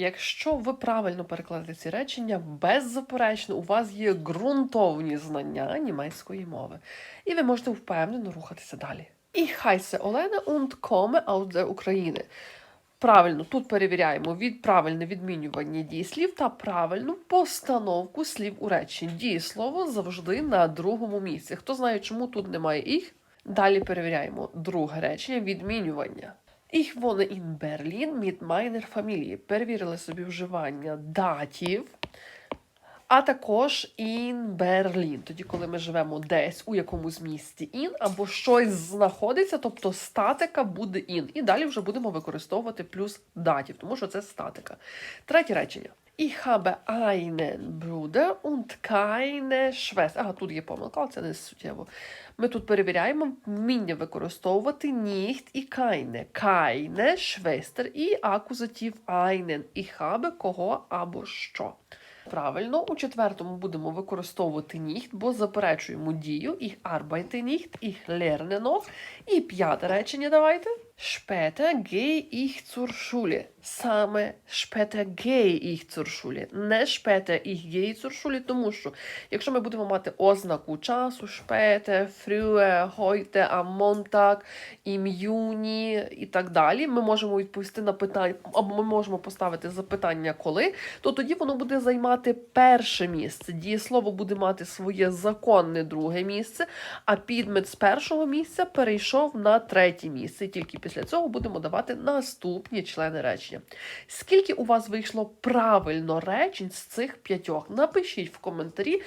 Якщо ви правильно перекладете ці речення, беззаперечно у вас є ґрунтовні знання німецької мови, і ви можете впевнено рухатися далі. Ich heiße Олена und komme aus der України. Правильно, тут перевіряємо від правильне відмінювання дієслів та правильну постановку слів у реченні. Дієслово завжди на другому місці. Хто знає, чому тут немає їх? Далі перевіряємо друге речення відмінювання. Ich wohne in Berlin mit meiner Familie. Перевірили собі вживання датів. А також in Berlin. Тоді, коли ми живемо десь у якомусь місті in, або щось знаходиться, тобто статика буде in. І далі вже будемо використовувати плюс датів, тому що це статика. Третє речення. Ich habe einen Bruder und keine Schwester. Ага, тут є помилка, але це не суттєво. Ми тут перевіряємо вміння використовувати nicht і keine. Keine Schwester і акузатив einen. Ich habe кого або що. Правильно, у четвертому будемо використовувати nicht, бо заперечуємо дію. Ich arbeite nicht, ich lerne noch. І п'яте речення давайте. Später gehe ich zur. Саме später gehe ich zur. Не später ich gehe zur тому що якщо ми будемо мати ознаку часу, später, früher, heute, am Montag, im і так далі, ми можемо відповісти на питання, або ми можемо поставити запитання коли, то тоді воно буде займати перше місце. Дієслово буде мати своє законне друге місце, а підмет з першого місця перейшов на третє місце. Тільки після цього будемо давати наступні члени речення. Скільки у вас вийшло правильно речень з цих п'ятьох? Напишіть в коментарі.